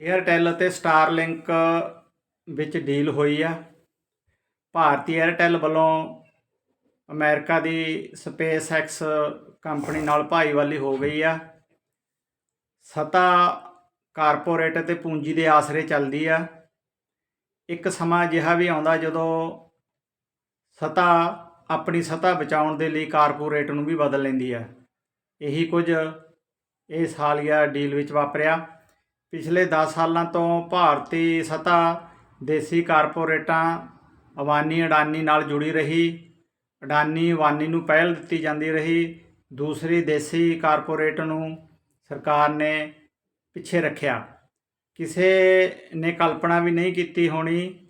ਏਅਰਟੈਲ ਅਤੇ ਸਟਾਰਲਿੰਕ ਵਿੱਚ ਡੀਲ ਹੋਈ ਆ। ਭਾਰਤੀ ਏਅਰਟੈਲ ਵੱਲੋਂ ਅਮਰੀਕਾ ਦੀ ਸਪੇਸ ਐਕਸ ਕੰਪਨੀ ਨਾਲ ਭਾਈਵਾਲੀ ਹੋ ਗਈ ਆ। ਸਤਾ ਕਾਰਪੋਰੇਟ ਅਤੇ ਪੂੰਜੀ ਦੇ ਆਸਰੇ ਚੱਲਦੀ ਆ। ਇੱਕ ਸਮਾਂ ਅਜਿਹਾ ਵੀ ਆਉਂਦਾ ਜਦੋਂ ਸਤਾ ਆਪਣੀ ਸਤਾ ਬਚਾਉਣ ਦੇ ਲਈ ਕਾਰਪੋਰੇਟ ਨੂੰ ਵੀ ਬਦਲ ਲੈਂਦੀ ਆ। ਇਹੀ ਕੁਝ ਇਸ ਹਾਲੀਆ ਡੀਲ ਵਿੱਚ ਵਾਪਰਿਆ। ਪਿਛਲੇ 10 ਸਾਲਾਂ ਤੋਂ ਭਾਰਤੀ ਸਤਾ, ਦੇਸੀ ਕਾਰਪੋਰੇਟਾਂ ਅਵਾਨੀ ਅਡਾਨੀ ਨਾਲ ਜੁੜੀ ਰਹੀ, ਅਡਾਨੀ ਅਵਾਨੀ ਨੂੰ ਪਹਿਲ ਦਿੱਤੀ ਜਾਂਦੀ ਰਹੀ, ਦੂਸਰੀ ਦੇਸੀ ਕਾਰਪੋਰੇਟ ਨੂੰ ਸਰਕਾਰ ਨੇ ਪਿੱਛੇ ਰੱਖਿਆ। ਕਿਸੇ ਨੇ ਕਲਪਨਾ ਵੀ ਨਹੀਂ ਕੀਤੀ ਹੋਣੀ,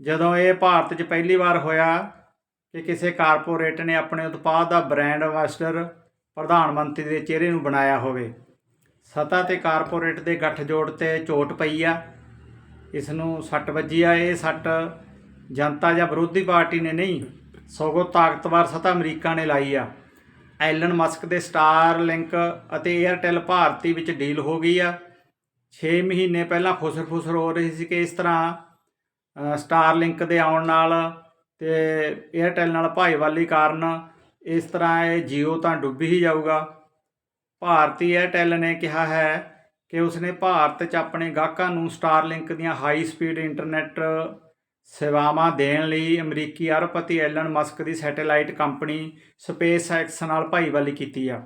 ਜਦੋਂ ਇਹ ਭਾਰਤ 'ਚ ਪਹਿਲੀ ਵਾਰ ਹੋਇਆ ਕਿ ਕਿਸੇ ਕਾਰਪੋਰੇਟ ਨੇ ਆਪਣੇ ਉਤਪਾਦ ਦਾ ਬ੍ਰਾਂਡ ਐਂਬੈਸਡਰ ਪ੍ਰਧਾਨ ਮੰਤਰੀ ਦੇ ਚਿਹਰੇ ਨੂੰ ਬਣਾਇਆ ਹੋਵੇ। ਸਤਾ ਤੇ ਕਾਰਪੋਰੇਟ ਦੇ ਗੱਠਜੋੜ ਤੇ ਚੋਟ ਪਈ ਆ। ਇਸ ਨੂੰ ਸੱਟ ਵੱਜੀ ਆ। ਇਹ ਸੱਟ ਜਨਤਾ ਜਾਂ ਵਿਰੋਧੀ ਪਾਰਟੀ ਨੇ ਨਹੀਂ, ਸਗੋਂ ਤਾਕਤਵਰ ਸਤਾ ਅਮਰੀਕਾ ਨੇ ਲਾਈ ਆ। ਐਲਨ ਮਸਕ ਦੇ ਸਟਾਰ ਲਿੰਕ ਅਤੇ 에ਅਰਟੈਲ ਭਾਰਤੀ ਵਿੱਚ ਡੀਲ ਹੋ ਗਈ ਆ। 6 ਮਹੀਨੇ ਪਹਿਲਾਂ ਫੁਸਰ-ਫੁਸਰ ਹੋ ਰਹੀ ਸੀ ਕਿ ਇਸ ਤਰ੍ਹਾਂ ਸਟਾਰ ਲਿੰਕ ਦੇ ਆਉਣ ਨਾਲ ਤੇ 에ਅਰਟੈਲ ਨਾਲ ਭਾਈਵਾਲੀ ਕਾਰਨ ਇਸ ਤਰ੍ਹਾਂ ਇਹ ਜੀਓ ਤਾਂ ਡੁੱਬ ਹੀ ਜਾਊਗਾ। ਭਾਰਤੀ ਏਅਰਟੈਲ ਨੇ ਕਿਹਾ ਹੈ ਕਿ ਉਸਨੇ ਭਾਰਤ 'ਚ ਆਪਣੇ ਗਾਹਕਾਂ ਨੂੰ ਸਟਾਰਲਿੰਕ ਦੀਆਂ ਹਾਈ ਸਪੀਡ ਇੰਟਰਨੈਟ ਸੇਵਾਵਾਂ ਦੇਣ ਲਈ ਅਮਰੀਕੀ ਅਰਬਪਤੀ ਐਲਨ ਮਸਕ ਦੀ ਸੈਟੇਲਾਈਟ ਕੰਪਨੀ ਸਪੇਸ ਐਕਸ ਨਾਲ ਭਾਈਵਾਲੀ ਕੀਤੀ ਆ।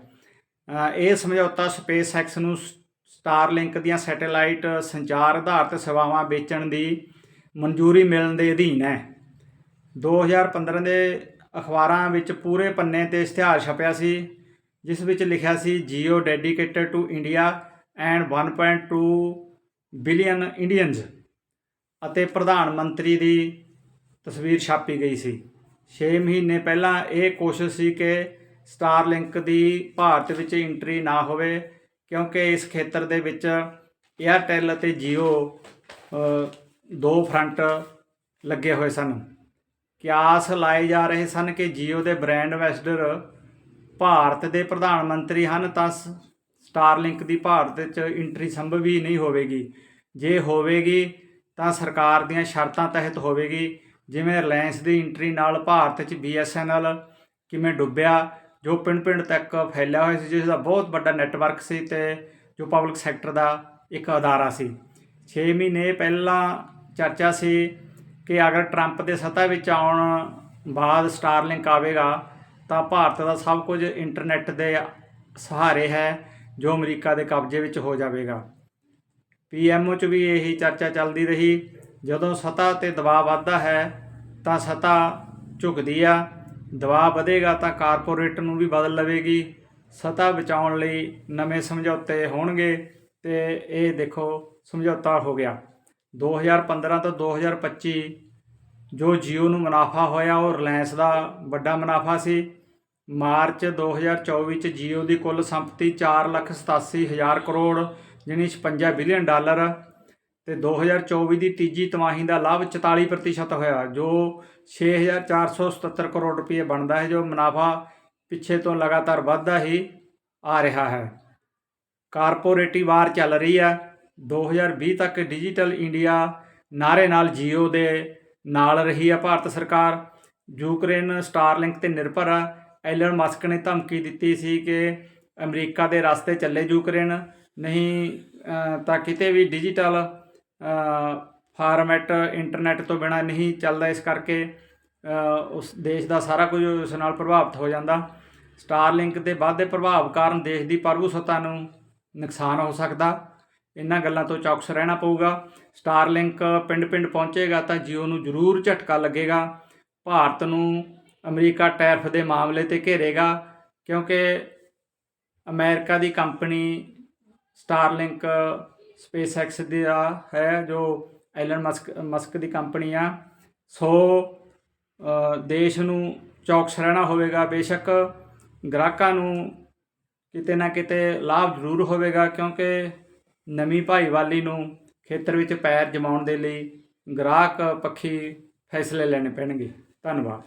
ਇਹ ਸਮਝੌਤਾ ਸਪੇਸਐਕਸ ਨੂੰ ਸਟਾਰਲਿੰਕ ਦੀਆਂ ਸੈਟੇਲਾਈਟ ਸੰਚਾਰ ਆਧਾਰਿਤ ਸੇਵਾਵਾਂ ਵੇਚਣ ਦੀ ਮਨਜ਼ੂਰੀ ਮਿਲਣ ਦੇ ਅਧੀਨ ਹੈ। 2015 ਦੇ ਅਖਬਾਰਾਂ ਵਿੱਚ ਪੂਰੇ ਪੰਨੇ ਤੇ ਇਸ਼ਤਿਹਾਰ ਛਪਿਆ ਸੀ। ਜਿਸ ਵਿੱਚ ਲਿਖਿਆ ਸੀ, Jio dedicated to India and 1.2 billion Indians. ਅਤੇ ਪ੍ਰਧਾਨ ਮੰਤਰੀ ਦੀ ਤਸਵੀਰ ਛਾਪੀ ਗਈ ਸੀ। 6 ਮਹੀਨੇ ਪਹਿਲਾਂ ਇਹ ਕੋਸ਼ਿਸ਼ ਸੀ ਕਿ ਸਟਾਰਲਿੰਕ ਦੀ ਭਾਰਤ ਵਿੱਚ ਐਂਟਰੀ ਨਾ ਹੋਵੇ, ਕਿਉਂਕਿ ਇਸ ਖੇਤਰ ਦੇ ਵਿੱਚ ਏਅਰਟੈਲ ਅਤੇ ਜੀਓ ਦੋ ਫਰੰਟ ਲੱਗੇ ਹੋਏ ਸਨ। ਕਿਆਸ ਲਾਏ ਜਾ ਰਹੇ ਸਨ ਕਿ ਜੀਓ ਦੇ ਬ੍ਰਾਂਡ ਐਂਬੈਸਡਰ ਭਾਰਤ ਦੇ ਪ੍ਰਧਾਨ ਮੰਤਰੀ ਹਨ, ਤਾਂ ਸ- ਸਟਾਰਲਿੰਕ ਦੀ ਭਾਰਤ 'ਚ ਐਂਟਰੀ ਸੰਭਵ ਹੀ ਨਹੀਂ ਹੋਵੇਗੀ। ਜੇ ਹੋਵੇਗੀ, ਤਾਂ ਸਰਕਾਰ ਦੀਆਂ ਸ਼ਰਤਾਂ ਤਹਿਤ ਹੋਵੇਗੀ। ਜਿਵੇਂ ਰਿਲਾਇੰਸ ਦੀ ਐਂਟਰੀ ਨਾਲ ਭਾਰਤ 'ਚ BSNL ਕਿਵੇਂ ਡੁੱਬਿਆ, ਜੋ ਪਿੰਡ-ਪਿੰਡ ਤੱਕ ਫੈਲਿਆ ਹੋਇਆ ਸੀ, ਜਿਸ ਦਾ ਬਹੁਤ ਵੱਡਾ ਨੈਟਵਰਕ ਸੀ ਤੇ ਜੋ ਪਬਲਿਕ ਸੈਕਟਰ ਦਾ ਇੱਕ ਅਦਾਰਾ ਸੀ। 6 ਮਹੀਨੇ ਪਹਿਲਾਂ ਚਰਚਾ ਸੀ ਕਿ ਅਗਰ ਟਰੰਪ ਦੇ ਸੱਤਾ ਵਿੱਚ ਆਉਣ ਬਾਅਦ ਸਟਾਰਲਿੰਕ ਆਵੇਗਾ ਤਾਂ ਭਾਰਤ ਦਾ ਸਭ ਕੁਝ ਇੰਟਰਨੈਟ ਦੇ ਸਹਾਰੇ ਹੈ, ਜੋ ਅਮਰੀਕਾ ਦੇ ਕਬਜ਼ੇ ਵਿੱਚ ਹੋ ਜਾਵੇਗਾ। ਪੀਐਮਓ 'ਚ ਵੀ ਇਹੀ ਚਰਚਾ ਚੱਲਦੀ ਰਹੀ। ਜਦੋਂ ਸਤਾ ਤੇ ਦਬਾਅ ਵੱਧਦਾ ਹੈ, ਤਾਂ ਸਤਾ ਝੁਕਦੀ ਆ। ਦਬਾਅ ਵਧੇਗਾ ਤਾਂ ਕਾਰਪੋਰੇਟ ਨੂੰ ਵੀ ਬਦਲ ਲਵੇਗੀ। ਸਤਾ ਬਚਾਉਣ ਲਈ ਨਵੇਂ ਸਮਝੌਤੇ ਹੋਣਗੇ ਤੇ ਇਹ ਦੇਖੋ ਸਮਝੌਤਾ ਹੋ ਗਿਆ। 2015 ਤੋਂ 2025 ਜੋ ਜੀਓ ਨੂੰ ਮੁਨਾਫਾ ਹੋਇਆ, ਉਹ ਰਿਲਾਇੰਸ ਦਾ ਵੱਡਾ ਮੁਨਾਫਾ ਸੀ। ਮਾਰਚ 2024 ਚ ਜੀਓ ਦੀ ਕੁੱਲ ਸੰਪਤੀ 487000 ਕਰੋੜ ਯਾਨੀ 56 ਬਿਲੀਅਨ ਡਾਲਰ। ਤੇ 2024 ਦੀ ਤੀਜੀ ਤਿਮਾਹੀ ਦਾ ਲਾਭ 44% ਹੋਇਆ, ਜੋ 6477 ਕਰੋੜ ਰੁਪਏ ਬਣਦਾ ਹੈ, ਜੋ ਮੁਨਾਫਾ ਪਿੱਛੇ ਤੋਂ ਲਗਾਤਾਰ ਵੱਧਦਾ ਹੀ ਆ ਰਿਹਾ ਹੈ। ਕਾਰਪੋਰੇਟੀ ਵਾਰ ਚੱਲ ਰਹੀ ਹੈ। 2020 ਤੱਕ ਡਿਜੀਟਲ ਇੰਡੀਆ ਨਾਰੇ ਨਾਲ ਜੀਓ ਦੇ ਨਾਲ ਰਹੀ ਹੈ ਭਾਰਤ ਸਰਕਾਰ। ਯੂਕਰੇਨ ਸਟਾਰਲਿੰਕ ਤੇ ਨਿਰਭਰ ਹੈ। ਐਲਨ ਮਸਕ ਨੇ ਧਮਕੀ ਦਿੱਤੀ ਸੀ ਕਿ ਅਮਰੀਕਾ ਦੇ ਰਸਤੇ ਚੱਲੇ ਯੂਕਰੇਨ, ਨਹੀਂ ਤਾਂ ਕਿਤੇ ਵੀ ਡਿਜੀਟਲ ਫਾਰਮੈਟ ਇੰਟਰਨੈਟ ਤੋਂ ਬਿਨਾ ਨਹੀਂ ਚੱਲਦਾ। ਇਸ ਕਰਕੇ ਉਸ ਦੇਸ਼ ਦਾ ਸਾਰਾ ਕੁਝ ਉਸ ਨਾਲ ਪ੍ਰਭਾਵਿਤ ਹੋ ਜਾਂਦਾ। ਸਟਾਰਲਿੰਕ ਦੇ ਵਾਧੇ ਪ੍ਰਭਾਵ ਕਾਰਨ ਦੇਸ਼ ਦੀ ਪ੍ਰਭੂਸੱਤਾ ਨੂੰ ਨੁਕਸਾਨ ਹੋ ਸਕਦਾ। ਇਹਨਾਂ ਗੱਲਾਂ ਤੋਂ ਚੌਕਸ ਰਹਿਣਾ ਪਊਗਾ। ਸਟਾਰਲਿੰਕ ਪਿੰਡ-ਪਿੰਡ ਪਹੁੰਚੇਗਾ ਤਾਂ ਜੀਓ ਨੂੰ ਜ਼ਰੂਰ ਝਟਕਾ ਲੱਗੇਗਾ। ਭਾਰਤ ਨੂੰ ਅਮਰੀਕਾ ਟੈਰਫ ਦੇ ਮਾਮਲੇ ਤੇ ਘੇਰੇਗਾ, ਕਿਉਂਕਿ ਅਮਰੀਕਾ ਦੀ ਕੰਪਨੀ ਸਟਾਰਲਿੰਕ ਸਪੇਸਐਕਸ ਦਾ ਹੈ, ਜੋ ਐਲਨ ਮਸਕ ਮਸਕ ਦੀ ਕੰਪਨੀ ਆ। ਸੋ ਦੇਸ਼ ਨੂੰ ਚੌਕਸ ਰਹਿਣਾ ਹੋਵੇਗਾ, ਬੇਸ਼ੱਕ ਗ੍ਰਾਹਕਾਂ ਨੂੰ ਕਿਤੇ ਨਾ ਕਿਤੇ ਲਾਭ ਜ਼ਰੂਰ ਹੋਵੇਗਾ, ਕਿਉਂਕਿ ਨਵੀਂ ਭਾਈਵਾਲੀ ਨੂੰ ਖੇਤਰ ਵਿੱਚ ਪੈਰ ਜਮਾਉਣ ਦੇ ਲਈ ਗ੍ਰਾਹਕ ਪੱਖੀ ਫੈਸਲੇ ਲੈਣੇ ਪੈਣਗੇ। ਧੰਨਵਾਦ।